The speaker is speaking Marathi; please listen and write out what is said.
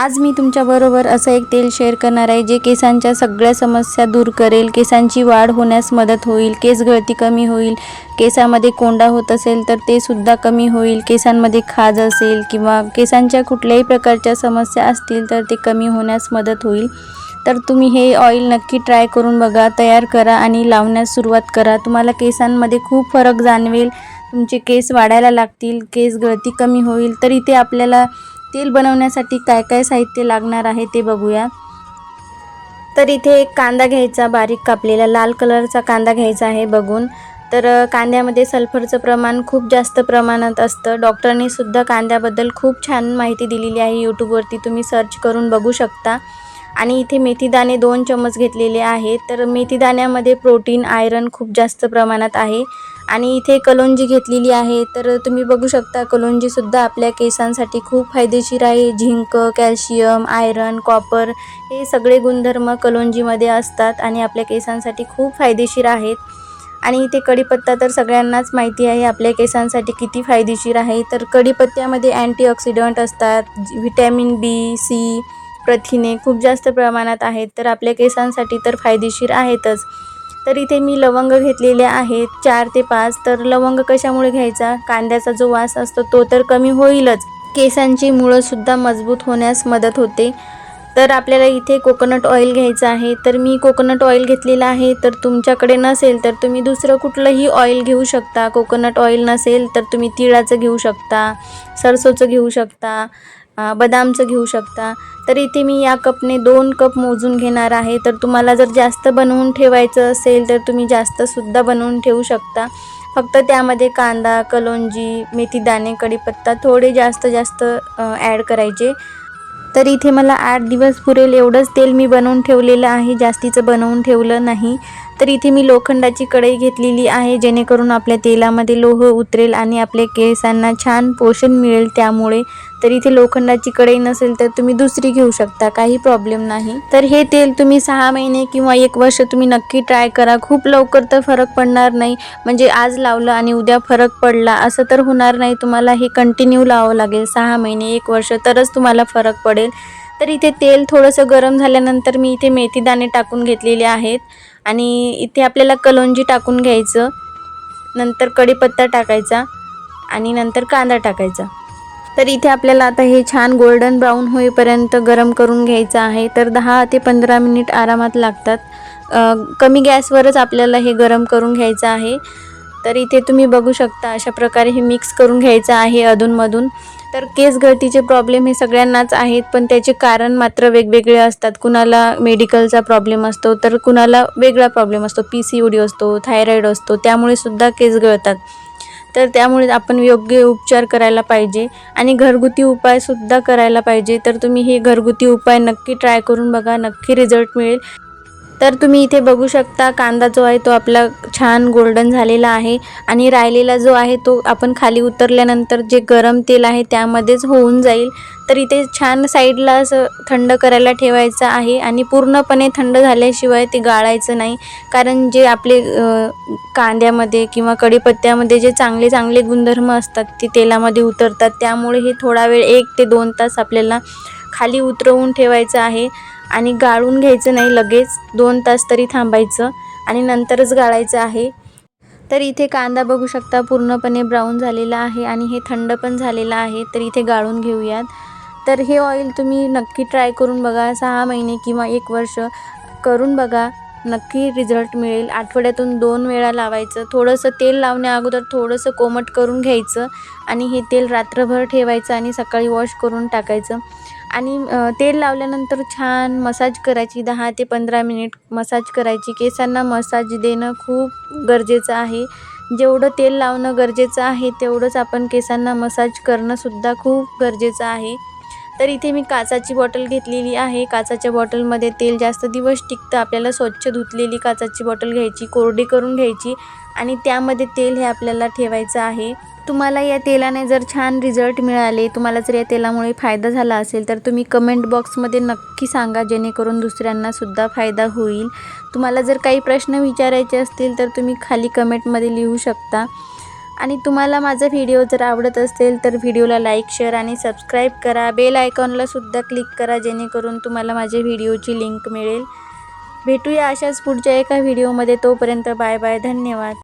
आज मी तुमच्याबरोबर असं एक तेल शेअर करणार आहे जे केसांच्या सगळ्या समस्या दूर करेल केसांची वाढ होण्यास मदत होईल केस गळती कमी होईल केसामध्ये कोंडा होत असेल तर ते सुद्धा कमी होईल केसांमध्ये खाज असेल किंवा केसांच्या कुठल्याही प्रकारच्या समस्या असतील तर ते कमी होण्यास मदत होईल. तर तुम्ही हे ऑइल नक्की ट्राय करून बघा तयार करा आणि लावण्यास सुरुवात करा. तुम्हाला केसांमध्ये खूप फरक जाणवेल. तुमचे केस वाढायला लागतील केस गळती कमी होईल तर इथे आपल्याला तेल बनवण्यासाठी काय काय साहित्य लागणार आहे ते बघूया. तर इथे एक कांदा घ्यायचा बारीक कापलेला लाल कलरचा कांदा घ्यायचा आहे बघून. तर कांद्यामध्ये सल्फरचं प्रमाण खूप जास्त प्रमाणात असतं. डॉक्टरनीसुद्धा कांद्याबद्दल खूप छान माहिती दिलेली आहे. यूट्यूबवरती तुम्ही सर्च करून बघू शकता. आणि इथे मेथीदाणे दोन चमच घेतलेले आहेत. तर मेथीदाण्यामध्ये प्रोटीन आयरन खूप जास्त प्रमाणात आहे. आणि इथे कलोंजी घेतलेली आहे. तर तुम्ही बघू शकता कलोंजीसुद्धा आपल्या केसांसाठी खूप फायदेशीर आहे. झिंक कॅल्शियम आयरन कॉपर हे सगळे गुणधर्म कलोंजीमध्ये असतात आणि आपल्या केसांसाठी खूप फायदेशीर आहेत. आणि इथे कढीपत्ता तर सगळ्यांनाच माहिती आहे आपल्या केसांसाठी किती फायदेशीर आहे. तर कढीपत्त्यामध्ये अँटीऑक्सिडंट असतात व्हिटॅमिन बी सी प्रथिने खूप जास्त प्रमाणात आहेत तर आपल्या केसांसाठी तर फायदेशीर आहेतच. तर इथे मी लवंग घेतलेले आहेत चार ते पाच. तर लवंग कशामुळे घ्यायचा? कांद्याचा जो वास असतो तो तर कमी होईलच. केसांची मुळंसुद्धा मजबूत होण्यास मदत होते. तर आपल्याला इथे कोकोनट ऑइल घ्यायचं आहे. तर मी कोकोनट ऑइल घेतलेलं आहे. तर तुमच्याकडे नसेल तर तुम्ही दुसरं कुठलंही ऑइल घेऊ शकता. कोकोनट ऑइल नसेल तर तुम्ही तिळाचं घेऊ शकता सरसोचं घेऊ शकता बदामचं घेऊ शकता. तर इथे मी या कपने दोन कप मोजून घेणार आहे. तर तुम्हाला जर जास्त बनवून ठेवायचं असेल तर तुम्ही जास्तसुद्धा बनवून ठेवू शकता. फक्त त्यामध्ये कांदा कलोंजी मेथीदाणे कढीपत्ता थोडे जास्त जास्त ॲड करायचे. तर इथे मला आठ दिवस पुरेल एवढंच तेल मी बनवून ठेवलेलं आहे. जास्तीचं बनवून ठेवलं नाही. तर इथे मी लोखंडाची कढई घेतलेली आहे जेणेकरून आपल्या तेलामध्ये लोह उतरेल आणि आपल्या केसांना छान पोषण मिळेल त्यामुळे. तर इथे लोखंडाची कढई नसेल तर तुम्ही दुसरी घेऊ शकता काही प्रॉब्लेम नाही. तर हे तेल तुम्ही सहा महिने किंवा एक वर्ष तुम्ही नक्की ट्राय करा. खूप लवकर तर फरक पडणार नाही. म्हणजे आज लावलं आणि उद्या फरक पडला असं तर होणार नाही. तुम्हाला हे कंटिन्यू लावावं लागेल सहा महिने एक वर्ष तरच तुम्हाला फरक पडेल. तर इथे तेल थोडंसं गरम झाल्यानंतर मी इथे मेथीदाणे टाकून घेतलेले आहेत. आणि इथे आपल्याला कलोंजी टाकून घ्यायचं. नंतर कढीपत्ता टाकायचा आणि नंतर कांदा टाकायचा. तर इथे आपल्याला आता हे छान गोल्डन ब्राऊन होईपर्यंत गरम करून घ्यायचं आहे. तर दहा ते पंधरा मिनिट आरामात लागतात. कमी गॅसवरच आपल्याला हे गरम करून घ्यायचं आहे. तर इथे तुम्ही बघू शकता अशा प्रकारे हे मिक्स करून घ्यायचं आहे अधूनमधून. तर केस गळतीचे प्रॉब्लेम हे सगळ्यांनाच आहेत पण त्याचे कारण मात्र वेगवेगळे असतात. कुणाला मेडिकलचा प्रॉब्लेम असतो तर कुणाला वेगळा प्रॉब्लेम असतो. पी सी ओ डी असतो थायरॉईड असतो त्यामुळे सुद्धा केस गळतात. तर त्यामुळे आपण योग्य उपचार करायला पाहिजे. आणि घरगुती उपायसुद्धा करायला पाहिजे. तर तुम्ही हे घरगुती उपाय नक्की ट्राय करून बघा. नक्की रिझल्ट मिळेल. तर तुम्ही इथे बघू शकता कांदा जो आहे तो आपला छान गोल्डन झालेला आहे. आणि राहिलेला जो आहे तो आपण खाली उतरल्यानंतर जे गरम तेल आहे त्यामध्येच होऊन जाईल. तर इथे छान साईडला असं थंड करायला ठेवायचं आहे आणि पूर्णपणे थंड झाल्याशिवाय ते गाळायचं नाही. कारण जे आपले कांद्यामध्ये किंवा कढीपत्त्यामध्ये जे चांगले चांगले गुणधर्म असतात ते तेलामध्ये उतरतात. त्यामुळे हे थोडा वेळ एक ते दोन तास आपल्याला खाली उतरवून ठेवायचं आहे आणि गाळून घ्यायचं नाही लगेच दोन तास तरी थांबायचं आणि नंतरच गाळायचं आहे. तर इथे कांदा बघू शकता पूर्णपणे ब्राऊन झालेला आहे आणि हे थंड पण झालेलं आहे तर इथे गाळून घेऊयात. तर हे ऑइल तुम्ही नक्की ट्राय करून बघा. सहा महिने किंवा एक वर्ष करून बघा. नक्की रिझल्ट मिळेल. आठवड्यातून दोन वेळा लावायचं. थोडंसं तेल लावण्या अगोदर थोडंसं कोमट करून घ्यायचं आणि हे तेल रात्रभर ठेवायचं आणि सकाळी वॉश करून टाकायचं. आणि तेल लावल्यानंतर छान मसाज करायची. दहा ते पंधरा मिनिट मसाज करायची. केसांना मसाज देणं खूप गरजेचं आहे. जेवढं तेल लावणं गरजेचं आहे तेवढंच आपण केसांना मसाज करणंसुद्धा खूप गरजेचं आहे. तर इथे मी काचाची बॉटल घेतलेली आहे. काचाच्या बॉटलमध्ये तेल जास्त दिवस टिकतं. आपल्याला स्वच्छ धुतलेली काचाची बॉटल घ्यायची कोरडी करून घ्यायची आणि त्यामध्ये तेल हे आपल्याला ठेवायचं आहे. तुम्हाला या तेलाने जर छान रिझल्ट मिळाले तुम्हाला जर या तेलामुळे फायदा झाला असेल तर तुम्ही कमेंट बॉक्समध्ये नक्की सांगा जेणेकरून दुसऱ्यांनासुद्धा फायदा होईल. तुम्हाला जर काही प्रश्न विचारायचे असतील तर तुम्ही खाली कमेंटमध्ये लिहू शकता. आणि तुम्हाला माझा व्हिडिओ जर आवडत असेल तर व्हिडिओला लाईक शेअर आणि सबस्क्राईब करा. बेल आयकॉनलासुद्धा क्लिक करा जेणेकरून तुम्हाला माझ्या व्हिडिओची लिंक मिळेल. भेटूया अशाच पुढच्या एका व्हिडिओमध्ये तोपर्यंत बाय बाय धन्यवाद.